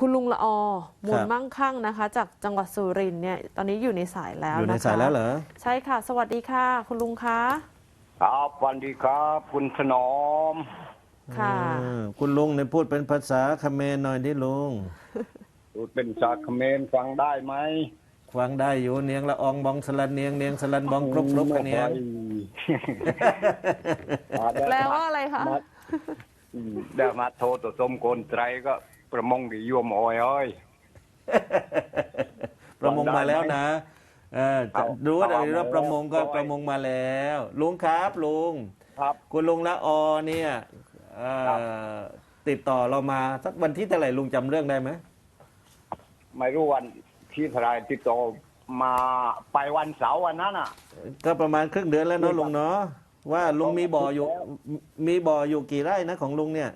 คุณลุงละออมูคลรับมั่งคั่งนะคะ จากจังหวัดสุรินทร์เนี่ยตอนนี้อยู่ในสายแล้วอยู่ในนะคะสายแล้วเหรอใช่ค่ะ สวัสดีค่ะ คุณลุงคะครับสวันดีครับ คุณถนอมค่ะอืมคุณลุงเนี่ยพูดเป็นภาษาเขมรหน่อยที่ลุงดูเป็นจากเขมรฟังได้ไหมฟังได้อยู่เนียงละอองบองสลันเนียงเนียงสลันบองครบครบกันเนียงแปลว่าอะไรคะมาอืมเดี๋ยวมาโทรตัวสมโกนไตรก็ ประมงกี่ยวมโอ้ยเอ้ยประมงมาแล้วนะเออเอารู้ว่าเอาเดี๋ยวเอาประมงก็เอาประมงมาแล้วลุงครับลุงครับ คุณลุงละออเนี่ยเอ่อครับ ติดต่อเรามาสักวันที่เท่าไหร่ลุงจำเรื่องได้ไหมไม่รู้วันที่เทรายติดต่อมาไปวันเสาร์วันนั้นอะ ก็ประมาณครึ่งเดือนแล้วเนาะครับลุงเนาะว่าลุงมีบ่ออยู่แล้วมีบ่ออยู่กี่ไร่นะของลุงเนี่ย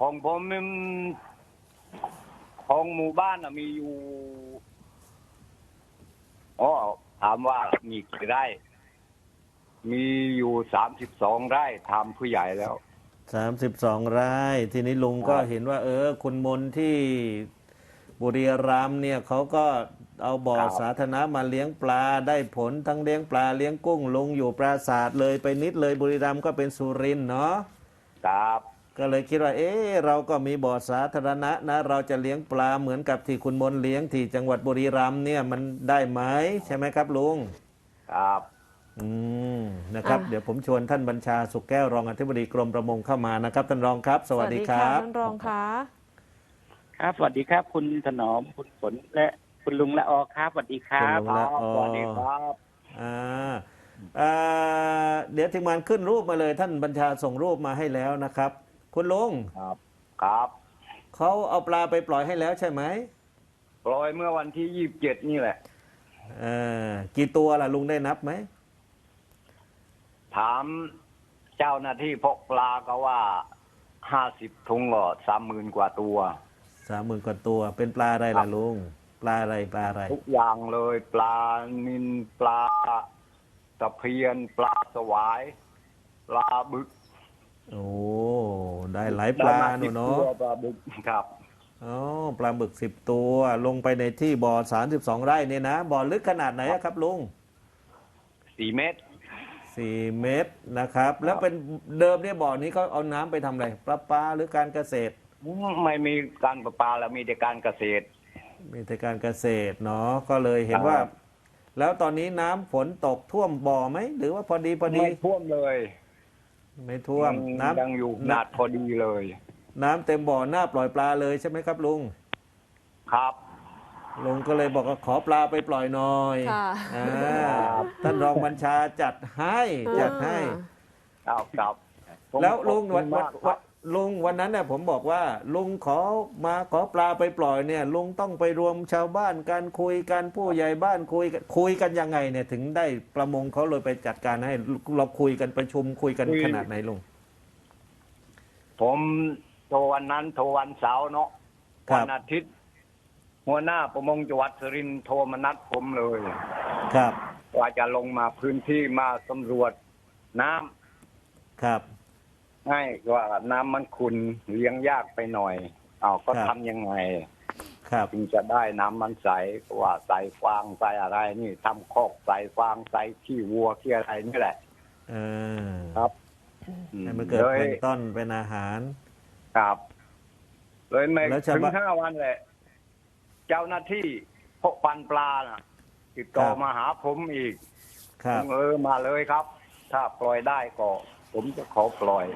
ของผมมันของหมู่บ้านอะมีอยู่อ๋อถามว่ามีกี่ไร่ มีอยู่สามสิบสองไร่ทำผู้ใหญ่แล้ว สามสิบสองไร่ทีนี้ลุงก็ครับเห็นว่า เออ คุณมนที่บุรีรัมย์เนี่ยเขาก็เอาบ่อครับ สาธารณะมาเลี้ยงปลาได้ผลทั้งเลี้ยงปลาเลี้ยงกุ้งลุงอยู่ปราสาทเลยไปนิดเลยบุรีรัมย์ก็เป็นสุรินทร์เนาะ ครับ ก็เลยคิดว่า เออเราก็มีบ่อสาธารณะนะ เราจะเลี้ยงปลาเหมือนกับที่คุณมนเลี้ยงที่จังหวัดบุรีรัมย์เนี่ยมันได้ไหมใช่ไหมครับลุงครับ อืมนะครับอะเดี๋ยวผมชวนท่านบัญชาสุขแก้วรองอธิบดีกรมประมงเข้ามานะครับ ท่านรองครับ สวัสดีครับท่านรองคะครับ สวัสดีครับ คุณถนอมคุณฝนและคุณลุงละออครับสวัสดีครับคุณลุงครับอ๋อสวัสดีครับอ่าอ่าเดี๋ยวทีมงานขึ้นรูปมาเลย ท่านบัญชาส่งรูปมาให้แล้วนะครับ คุณลุงครับ ครับเขาเอาปลาไปปล่อยให้แล้วใช่ไหมปล่อยเมื่อวันที่ยี่สิบเจ็ดนี่แหละเอ่อกี่ตัวล่ะลุงได้นับไหมถามเจ้าหน้าที่พกปลาก็ว่าห้าสิบถุงก็สามหมื่นกว่าตัว สามหมื่นกว่าตัว เป็นปลาอะไรล่ะลุงปลาอะไรปลาอะไร ทุกอย่างเลยปลานินปลาตะเพียน ปลาสวาย ปลาบึก โอ้ได้หลายปลาหนูเนาะตัวปลาบึกครับอ๋อปลาบึกสิบตัวลงไปในที่บ่อสามสิบสองไร่เนี่ยนะบ่อลึกขนาดไหนอะครับลุงสี่เมตรสี่เมตรนะครับ แล้วเป็นเดิมเนี่ยบ่อนี้เขาเอาน้ำไปทำอะไรประปาหรือการเกษตร ไม่มีการประปาแล้วมีแต่การเกษตร มีแต่การเกษตรเนาะก็เลยเห็นว่าครับแล้วตอนนี้น้ำฝนตกท่วมบ่อไหมหรือว่าพอดีพอดีไม่ท่วมเลย ไม่ท่วมยังน้ำยังอยู่หนาดพอดีเลย น้ำเต็มบ่อหน้าปล่อยปลาเลยใช่ไหมครับลุงครับ ลุงก็เลยบอกว่าขอปลาไปปล่อยหน่อยค่ะอ่าท่านรองบัญชาจัดให้จัดให้เอาครับผมแล้วลุงขอบวันคุณวันมากควัรับน ลุงวันนั้นเนี่ยผมบอกว่า ลุงขอมาขอปลาไปปล่อยเนี่ย ลุงต้องไปรวมชาวบ้านกันคุยกันผู้ใหญ่บ้านคุยกันคุยกันยังไงเนี่ย ถึงได้ประมงเขาเลยไปจัดการให้เราคุยกันประชุมคุยกันขนาดไหนลุงผมโทรวันนั้นโทรวันเสาร์เนาะครับ วันอาทิตย์ หัวหน้าประมงจังหวัดสุรินทร์โทรมานัดผมเลย ครับว่าจะลงมาพื้นที่มาสำรวจน้ำครับ ให้ว่าน้ำมันขุนเลี้ยงยากไปหน่อย เอาก็ครับ ทำยังไงครับถึงจะได้น้ำมันใสก็ว่าใส่ฟางใส่อะไรนี่ทำคอกใส่ฟางใส่ขี้วัวขี้อะไรนี่แหละ เออครับให้มันเกิดเลยเป็นต้นเป็นอาหาร ครับเลยไม่แล้วชาวถึงบ้านห้าวันแหละ เจ้าหน้าที่พกปันปลาน่ะ ติดต่อครับ มาหาผมอีกครับเออมาเลยครับ ถ้าปล่อยได้ก็ ผมจะขอปล่อย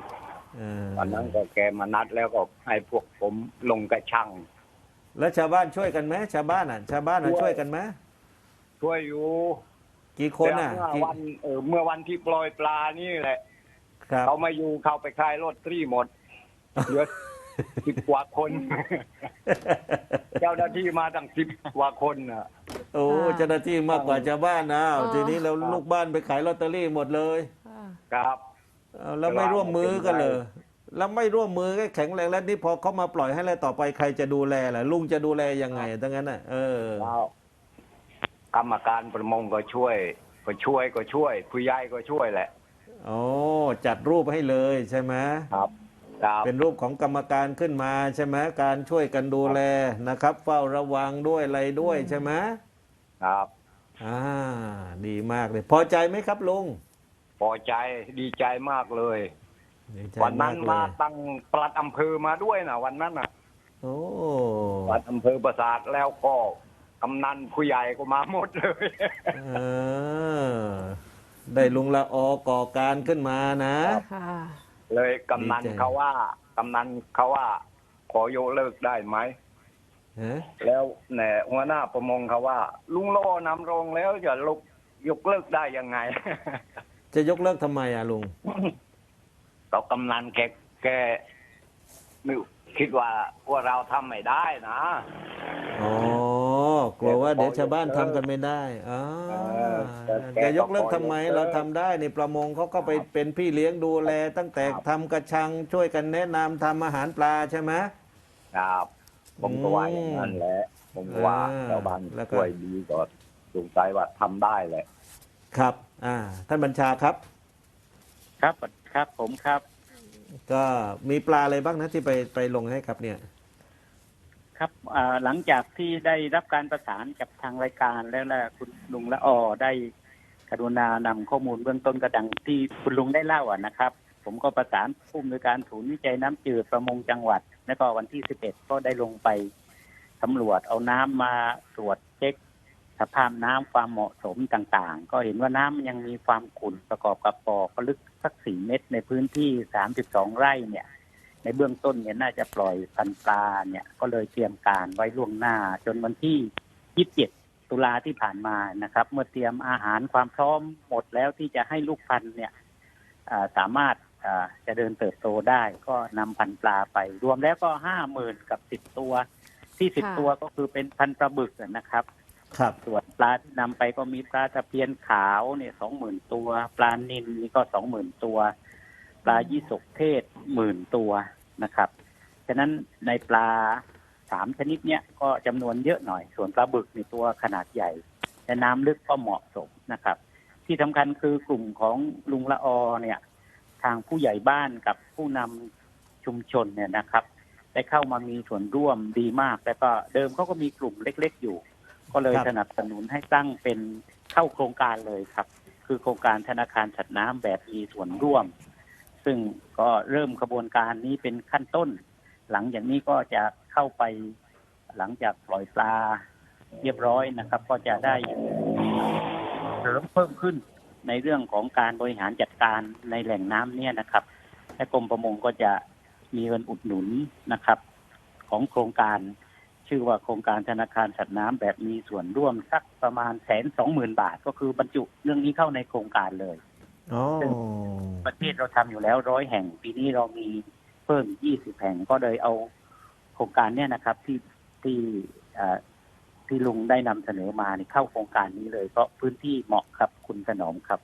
เออวันนั้นก็แกมานัดแล้วก็ให้พวกผมลงกระชัง แล้วชาวบ้านช่วยกันไหมชาวบ้านอะ ชาวบ้านอะช่วยช่วยกันไหมช่วยอยู่ กี่คนอะแต่เมื่อกี่วันเออเมื่อวันที่ปล่อยปลานี่แหละครับเขามาอยู่เข้าไปคลายรถตรีหมดเหลือสิบกว่าคน เจ้าหน้าที่มาตั้งสิบกว่าคนน่ะโอ้อ่าเจ้าหน้าที่มากกว่าชาวบ้านนะอ๋อทีนี้เราลูกบ้านไปขายลอตเตอรี่หมดเลยค่ะครับเอา แล้วไม่ร่วมมือกันเลยแล้วไม่ร่วมมือก็แข็งแรงแล้วนี่พอเขามาปล่อยให้แล้วต่อไปใครจะดูแลล่ะลุงจะดูแลยังไงทั้งนั้นน่ะเออแล้วกรรมการประมงก็ช่วย ก็ช่วยก็ช่วย ผู้ใหญ่ก็ช่วยแหละโอ้จัดรูปให้เลยใช่ไหมครับครับเป็นรูปของกรรมการขึ้นมาใช่ไหมการช่วยกันดูแลนะครับ เฝ้าระวังด้วยอะไรด้วยใช่ไหมครับ อ่า ดีมากเลย พอใจไหมครับลุง พอใจดีใจมากเลย ดีใจวันนั้นกมาเลยตั้งปลัดอำเภอมาด้วยนะวันนั้นน่ะโอ้ปลัดอำเภอประสาทแล้วก็กำนันผู้ใหญ่ก็มาหมดเลย เออได้ลุงละออก่อการขึ้นมานะ ค่ะ เลยกำนันดีใจ เขาว่ากำนันเขาว่า ขอยกเลิกได้ไหม ฮะแล้วแหน่หัวหน้าประมงเขาว่า ลุงโลนำรงแล้วจะลุกยกเลิกได้ยังไง จะยกเลิกทำไมอะลุง ก็กำนันแกแกไม่คิดว่าพวกเราทำไม่ได้นะ อ๋อกลัวว่าเดี๋ยวชาวบ้านทำกันไม่ได้อ๋อเออแกแกยกเลิกทำไมก็ขอยกเลิก เราทำได้ในประมงเขาก็ไปเป็นพี่เลี้ยงดูแล ตั้งแต่ครับทำกระชังช่วยกันแนะนำทำอาหารปลาใช่ไหม ครับผมก็ว่าอย่างนั้นแหละผมก็ว่าอ่าชาวบ้านแล้วก็ ช่วยดีก็สงสัยว่าทำได้แหละ ครับ อ่า ท่านบัญชาครับ ครับครับผมครับ ก็มีปลาอะไรบ้างนะที่ไปไปลงให้ครับเนี่ย ครับอ่าหลังจากที่ได้รับการประสานกับทางรายการแล้วแหละคุณลุงละออได้กรุณานำข้อมูลเบื้องต้นกระดังที่คุณลุงได้เล่าอะนะครับ ผมก็ประสานผู้อำนวยการศูนย์วิจัยน้ำจืดประมงจังหวัด แล้วก็วันที่ 11 ก็ได้ลงไปสำรวจเอาน้ำมาตรวจเช็ค สภาพน้ำความเหมาะสมต่างๆ ก็เห็นว่าน้ำยังมีความขุ่นประกอบกับปอก็ลึกสักสี่เมตรในพื้นที่32ไร่เนี่ย ในเบื้องต้นเนี่ยน่าจะปล่อยพันธุ์ปลาเนี่ยก็เลยเตรียมการไว้ล่วงหน้า จนวันที่27ตุลาที่ผ่านมานะครับ เมื่อเตรียมอาหารความพร้อมหมดแล้วที่จะให้ลูกพันธุ์เนี่ยอ่าสามารถอ่าจะเดินเติบโตได้ก็นำพันธุ์ปลาไป รวมแล้วก็ห้าหมื่นกับสิบตัว ที่สิบค่ะตัวก็คือเป็นพันธุ์ปลาบึกนะครับ ครับ ส่วนปลาที่นำไปก็มีปลาตะเพียนขาวเนี่ยสองหมื่นตัว ปลานิลนี่ก็สองหมื่นตัว ปลายี่สกเทศหมื่นตัวนะครับฉะนั้นในปลาสามชนิดเนี้ยก็จำนวนเยอะหน่อย ส่วนปลาบึกในตัวขนาดใหญ่ แต่น้ำลึกก็เหมาะสมนะครับ ที่สำคัญคือกลุ่มของลุงละออเนี่ย ทางผู้ใหญ่บ้านกับผู้นำชุมชนเนี่ยนะครับ ได้เข้ามามีส่วนร่วมดีมาก แล้วก็เดิมเขาก็มีกลุ่มเล็ก ๆ อยู่ ก็เลยครับ สนับสนุนให้ตั้งเป็นเข้าโครงการเลยครับ คือโครงการธนาคารสัตว์น้ำแบบมีส่วนร่วม ซึ่งก็เริ่มกระบวนการนี้เป็นขั้นต้น หลังจากนี้ก็จะเข้าไปหลังจากปล่อยปลาเรียบร้อยนะครับ ก็จะได้เสริมเพิ่มขึ้นในเรื่องของการบริหารจัดการในแหล่งน้ำเนี่ยนะครับ และกรมประมงก็จะมีเงินอุดหนุนนะครับ ของโครงการ ชื่อว่าโครงการธนาคารสัตว์น้ำแบบมีส่วนร่วมสักประมาณแสนสองหมื่นบาท ก็คือบรรจุเรื่องนี้เข้าในโครงการเลยอ๋อประเทศเราทำอยู่แล้วร้อยแห่งปีนี้เรามีเพิ่มยี่สิบแห่งก็เลยเอาโครงการเนี่ยนะครับที่ที่เอ่อที่ลุงได้นำเสนอมานี่เข้าโครงการนี้เลย เพราะพื้นที่เหมาะครับคุณถนอมครับ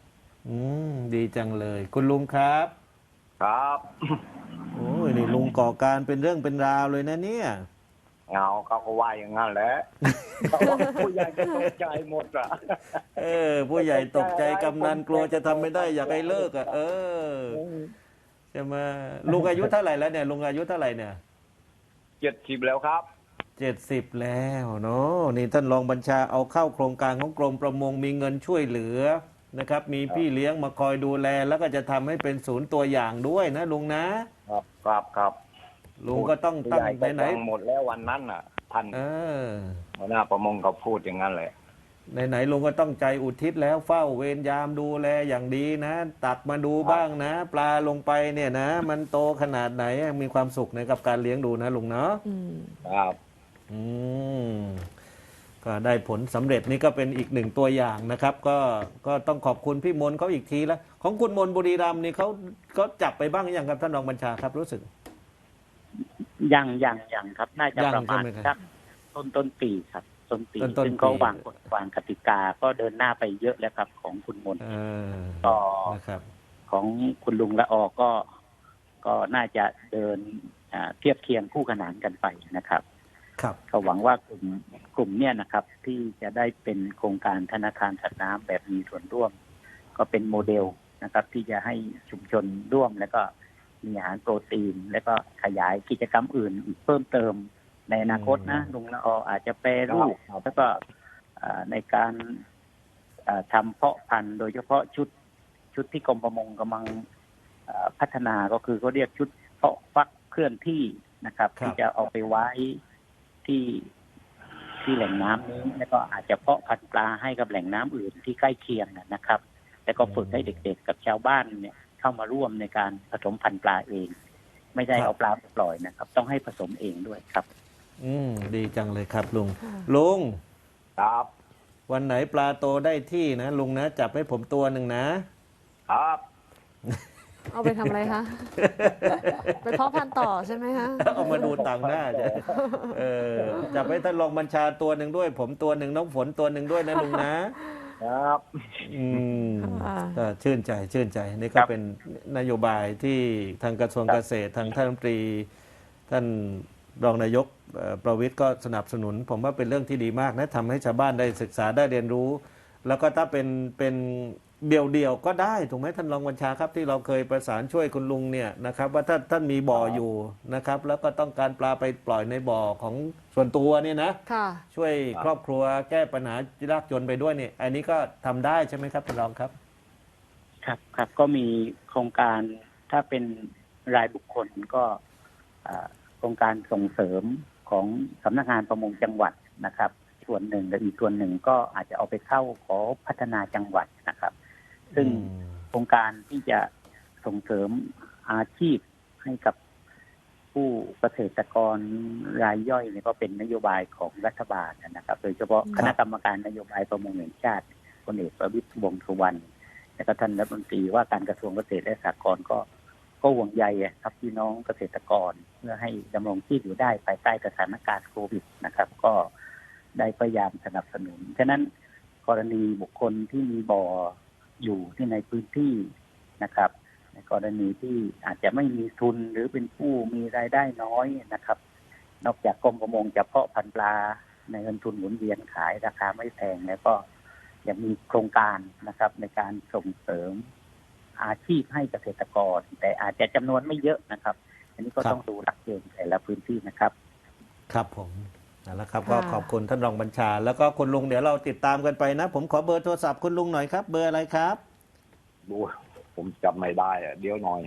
อืมดีจังเลย คุณลุงครับ ครับ โอ้ยนี่ลุงก่อการเป็นเรื่องเป็นราวเลยนะเนี่ย เงาเขาก็ว่าอย่างนั้นแหละเขาว่าผู้ใหญ่ก็ตกใจหมดอะเออ ผู้ใหญ่ตกใจกำนันกลัวจะทำไม่ได้อยากให้เลิกอะเออใช่ไหมลุงอายุเท่าไหร่แล้วเนี่ยลุงอายุเท่าไหร่เนี่ยเจ็ดสิบแล้วครับเจ็ดสิบแล้วเนาะนี่ท่านรองบัญชาเอาเข้าโครงการของกรมประมงมีเงินช่วยเหลือนะครับ มีพี่เลี้ยงมาคอยดูแล แล้วก็จะทำให้เป็นศูนย์ตัวอย่างด้วยนะลุงนะครับครับครับ ลุงก็ต้องผู้ตั้งใหญ่ไหก็นฟังหมดแล้ววันนั้นน่ะท่านๆเออหัวหน้าประมงก็พูดอย่างนั้นแหละไหนๆลุงก็ต้องใจอุทิศแล้วเฝ้าเวรยามดูแลอย่างดีนะ ตักมาดูบ้างนะ ปลาลงไปเนี่ยนะ มันโตขนาดไหนมีความสุขในกับการเลี้ยงดูนะลุงเนาะอืมครับอืมก็ได้ผลสำเร็จนี่ก็เป็นอีกหนึ่งตัวอย่างนะครับ ก็ก็ต้องขอบคุณพี่มนต์เขาอีกทีแล้ว ของคุณมนต์บุรีรัมย์นี่เขาก็จับไปบ้างหรือยังครับท่านรองบัญชาครับรู้สึก ยังยังยังครับ น่าจะยังประมาณใช่ไหมครับสักต้นต้นปีครับต้นปีต้นต้นซึ่งก็ปีวางกฎวางกติกาก็เดินหน้าไปเยอะแล้วครับ ของคุณมนต์เออต่อนะครับของคุณลุงละออก็ก็น่าจะเดินอ่าเทียบเคียงคู่ขนานกันไปนะครับ ครับก็หวังว่ากลุ่มกลุ่มเนี่ยนะครับ ที่จะได้เป็นโครงการธนาคารสัตว์น้ำแบบมีส่วนร่วม ก็เป็นโมเดลนะครับ ที่จะให้ชุมชนร่วมแล้วก็ มีอาหารโปรตีน แล้วก็ขยายกิจกรรมอื่นอีกเพิ่มเติมในอนาคตนะลุงละอออาจจะแปรรูปครับแล้วก็เอ่อในการเอ่อทำเพาะพันธุ์โดยเฉพาะชุดชุดที่กรมประมงกำลังเอ่อพัฒนาก็คือเขาเรียกชุดเพาะฟักเคลื่อนที่นะครับครับที่จะเอาไปไว้ที่ที่แหล่งน้ำนี้แล้วก็อาจจะเพาะพันธุ์ปลาให้กับแหล่งน้ำอื่นที่ใกล้เคียงนะครับ แล้วก็ฝึกให้เด็กๆกับชาวบ้านเนี่ย เข้ามาร่วมในการผสมพันธุ์ปลาเอง ไม่ได้ครับเอาปลาไปปล่อยนะครับ ต้องให้ผสมเองด้วยครับ อืมดีจังเลยครับลุงลุงครับ วันไหนปลาโตได้ที่นะลุงนะจับให้ผมตัวหนึ่งนะ ครับ เอาไปทำอะไรคะ ไปเพาะพันธุ์ต่อใช่ไหมคะ เอามาดูตังค์หน้าจะเออจับให้ท่านรองบัญชาตัวหนึ่งด้วย ผมตัวหนึ่งน้องฝนตัวหนึ่งด้วยนะลุงนะ ครับ อืมค่ะก็ชื่นใจชื่นใจ นี่ก็ครับ เป็นนโยบายที่ทางกระทรวงเกษตรทางท่านรัฐมนตรี ท่านรองนายกเอ่อประวิทย์ก็สนับสนุน ผมว่าเป็นเรื่องที่ดีมากนะทำให้ชาวบ้านได้ศึกษาได้เรียนรู้ แล้วก็ถ้าเป็นเป็น เดี่ยวเดี่ยวๆก็ได้ถูกไหมท่านรองบัญชาครับที่เราเคยประสานช่วยคุณลุงเนี่ยนะครับ ว่าถ้าท่านมีบ่ออยู่นะครับ แล้วก็ต้องการปลาไปปล่อยในบ่อของส่วนตัวเนี่ยนะค่ะช่วยครอบครัวแก้ปัญหายากจนไปด้วยเนี่ย อันนี้ก็ทำได้ใช่ไหมครับท่านรองครับ ครับครับก็มีโครงการถ้าเป็นรายบุคคลก็อ่าโครงการส่งเสริมของสำนักงานประมงจังหวัดนะครับ ส่วนหนึ่งและอีกส่วนหนึ่งก็อาจจะเอาไปเข้าขอพัฒนาจังหวัดนะครับ ซึ่งโครงการที่จะส่งเสริมอาชีพให้กับผู้เกษตรกรรายย่อยเนี่ยก็เป็นนโยบายของรัฐบาลนะครับ โดยเฉพาะครับคณะกรรมการนโยบายประมงแห่งชาติพลเอกประวิตรวงษ์สุวรรณและก็ท่านรัฐมนตรีว่าการกระทรวงเกษตรและสหกรณ์ก็ก็ห่วงใยอะครับพี่น้องเกษตรกรเพื่อให้ดำรงชีพอยู่ได้ภายใต้สถานการณ์โควิดนะครับ ก็ได้พยายามสนับสนุน ฉะนั้นกรณีบุคคลที่มีบ่อ อยู่ที่ในพื้นที่นะครับ ในกรณีที่อาจจะไม่มีทุนหรือเป็นผู้มีรายได้น้อยนะครับ นอกจากกรมประมงจะเพาะพันธุ์ปลาในเงินทุนหมุนเวียนขายราคาไม่แพงแล้วก็ยังมีโครงการนะครับ ในการส่งเสริมอาชีพให้เกษตรกร แต่อาจจะจำนวนไม่เยอะนะครับ อันนี้ก็ต้องดูหลักเกณฑ์แต่ละพื้นที่นะครับ ครับผม นั่นแหละครับก็ค่ะขอบคุณท่านรองบัญชา แล้วก็คุณลุงเดี๋ยวเราติดตามกันไปนะ ผมขอเบอร์โทรศัพท์คุณลุงหน่อยครับ เบอร์อะไรครับดูผมจำไม่ได้อะเดี๋ยวหน่อย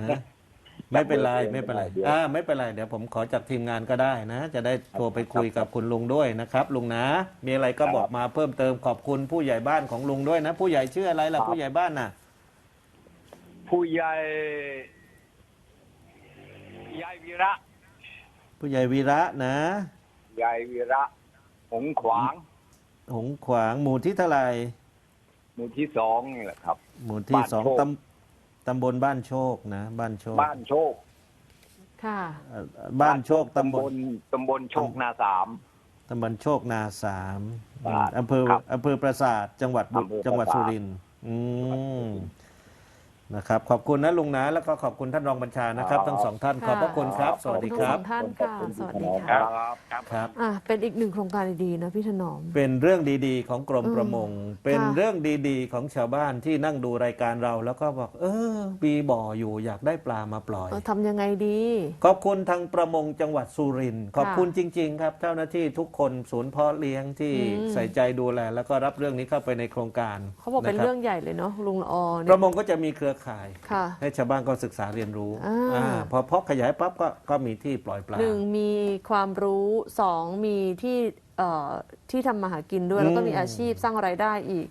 นะไม่เป็นไรจำเบอร์ไม่เป็นไรเดี๋ยวอ่าไม่เป็นไรเดี๋ยวผมขอจากทีมงานก็ได้นะ จะได้โทรไปคุยกับคุณลุงด้วยนะครับ ลุงนะ มีอะไรก็บอกมาเพิ่มเติมขอบคุณผู้ใหญ่บ้านของลุงด้วยนะ ผู้ใหญ่ชื่ออะไรล่ะผู้ใหญ่บ้านน่ะ ผู้ใหญ่ยายวีระ ผู้ใหญ่วีระนะ ยายวีระ หงขวาง หงขวางหมู่ที่เท่าไหร่หมู่ที่สองนี่แหละครับ หมู่ที่บ้านสองโชค ตำตำบลบ้านโชคนะ บ้านโชคบ้านโชคค่ะ เอ่อบ้านโชคตำบลตำบลโชคนาสาม ตำบลโชคนาสามครับอำเภอครับอำเภอปราสาทจังหวัดบุอำเภอจังหวัดปราสุสาทรินทร์อืม นะครับ ขอบคุณนะลุงนะแล้วก็ขอบคุณท่านรองบัญชานะครับ ทั้งสองท่านขอบพระคุณครับ สวัสดีครับขอบณทั้งสองท่านค่ะสวัสดีครัค่ะ บครับ ครับ อะเป็นอีกหนึ่งโครงการดีๆนะพี่ถนอม เป็นเรื่องดีๆ ของกรมอืมประมง เป็นค่ะเรื่องดีๆ ของชาวบ้านที่นั่งดูรายการเรา แล้วก็บอก เออมีบ่ออยู่อยากได้ปลามาปล่อย เออทำยังไงดี ขอบคุณทางประมงจังหวัดสุรินทร์ขอบคุณจริง ๆ ครับ เจ้าหน้าที่ทุกคนศูนย์เพาะเลี้ยงที่อืม ใส่ใจดูแล แล้วก็รับเรื่องนี้เข้าไปในโครงการเขาบอกเป็นนะคบเรื่องใหญ่เลยเนาะลุงละออปเนี่ย ระมงก็จะมีเครือข่าย ค่ะให้ชาวบ้านก็ศึกษาเรียนรู้อ่าอ่าพอเพาะขยายปั๊บก็ก็มีที่ปล่อยปลา หนึ่งมีความรู้สองมีที่เอ่อที่ทำมาหากินด้วย แล้วก็อืมมีอาชีพสร้างรายได้อีก